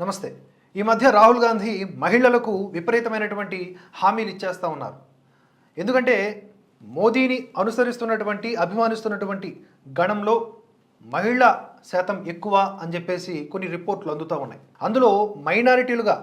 నమస్తే. ఈ మధ్య రాహుల్ గాంధీ మహిళలకు విపరీతమైనటువంటి హామీలు ఇచ్చేస్తూ ఉన్నారు. ఎందుకంటే మోదీని అనుసరిస్తున్నటువంటి అభిమానిస్తున్నటువంటి గణంలో మహిళ శాతం ఎక్కువ అని చెప్పేసి కొన్ని రిపోర్ట్లు అందుతూ ఉన్నాయి. అందులో మైనారిటీలుగా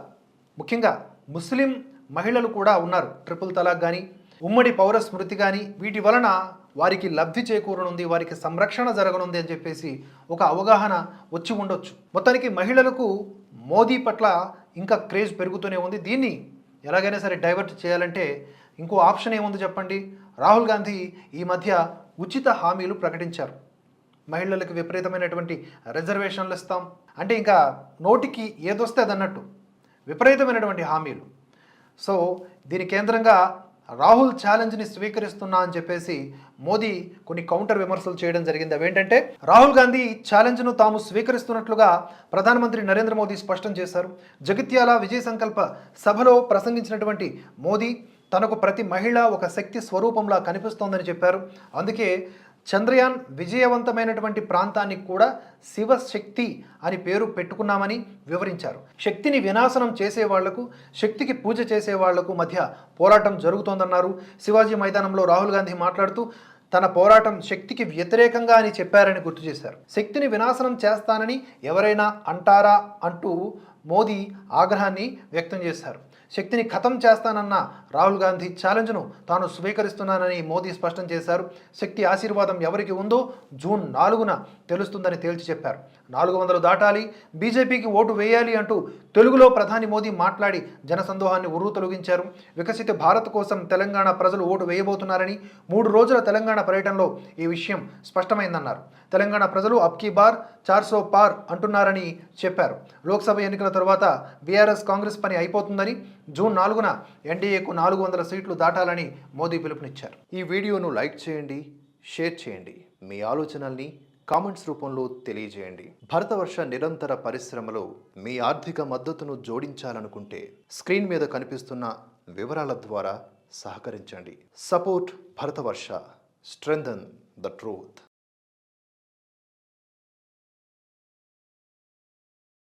ముఖ్యంగా ముస్లిం మహిళలు కూడా ఉన్నారు. ట్రిపుల్ తలాక్ కానీ ఉమ్మడి పౌర స్మృతి కానీ వీటి వలన వారికి లబ్ధి చేకూరనుంది వారికి సంరక్షణ జరగనుంది అని చెప్పేసి ఒక అవగాహన వచ్చి ఉండొచ్చు. మొత్తానికి మహిళలకు మోదీ పట్ల ఇంకా క్రేజ్ పెరుగుతూనే ఉంది. దీన్ని ఎలాగైనా సరే డైవర్ట్ చేయాలంటే ఇంకో ఆప్షన్ ఏముంది చెప్పండి? రాహుల్ గాంధీ ఈ మధ్య ఉచిత హామీలు ప్రకటించారు. మహిళలకు విపరీతమైనటువంటి రిజర్వేషన్లు ఇస్తాం. అంటే ఇంకా నోటికి ఏదొస్తే అదన్నట్టు. విపరీతమైనటువంటి హామీలు. సో దీని కేంద్రంగా రాహుల్ ఛాలెంజ్ని స్వీకరిస్తున్నా అని చెప్పేసి మోదీ కొన్ని కౌంటర్ విమర్శలు చేయడం జరిగింది. అవేంటంటే రాహుల్ గాంధీ ఛాలెంజ్ను తాము స్వీకరిస్తున్నట్లుగా ప్రధానమంత్రి నరేంద్ర మోదీ స్పష్టం చేశారు. జగిత్యాల విజయ సంకల్ప సభలో ప్రసంగించినటువంటి మోదీ తనకు ప్రతి మహిళ ఒక శక్తి స్వరూపంలా కనిపిస్తోందని చెప్పారు. అందుకే చంద్రయాన్ విజయవంతమైనటువంటి ప్రాంతానికి కూడా శివశక్తి అని పేరు పెట్టుకున్నామని వివరించారు. శక్తిని వినాశనం చేసే వాళ్ళకు శక్తికి పూజ చేసే వాళ్ళకు మధ్య పోరాటం జరుగుతోందన్నారు. శివాజీ మైదానంలో రాహుల్ గాంధీ మాట్లాడుతూ తన పోరాటం శక్తికి వ్యతిరేకంగా అని చెప్పారని గుర్తు చేశారు. శక్తిని వినాశనం చేస్తానని ఎవరైనా అంటారా అంటూ మోదీ ఆగ్రహాన్ని వ్యక్తం చేశారు. శక్తిని ఖతం చేస్తానన్న రాహుల్ గాంధీ ఛాలెంజ్ను తాను స్వీకరిస్తున్నానని మోదీ స్పష్టం చేశారు. శక్తి ఆశీర్వాదం ఎవరికి ఉందో జూన్ నాలుగున తెలుస్తుందని తేల్చి చెప్పారు. నాలుగు వందలు దాటాలి బీజేపీకి ఓటు వేయాలి అంటూ తెలుగులో ప్రధాని మోదీ మాట్లాడి జనసందోహాన్ని ఉర్రు తొలగించారు. వికసిత భారత్ కోసం తెలంగాణ ప్రజలు ఓటు వేయబోతున్నారని మూడు రోజుల తెలంగాణ పర్యటనలో ఈ విషయం స్పష్టమైందన్నారు. తెలంగాణ ప్రజలు అబ్కీ బార్ చార్సో పార్ అంటున్నారని చెప్పారు. లోక్సభ ఎన్నికల తర్వాత బీఆర్ఎస్ కాంగ్రెస్ పని అయిపోతుందని జూన్ నాలుగున ఎన్డీఏకు నాలుగు వందల సీట్లు దాటాలని మోదీ పిలుపునిచ్చారు. ఈ వీడియోను లైక్ చేయండి షేర్ చేయండి. మీ ఆలోచనల్ని కామెంట్స్ రూపంలో తెలియజేయండి. భరతవర్ష నిరంతర పరిశ్రమలో మీ ఆర్థిక మద్దతును జోడించాలనుకుంటే స్క్రీన్ మీద కనిపిస్తున్న వివరాల ద్వారా సహకరించండి. Support Bharatavarsha strengthen the truth.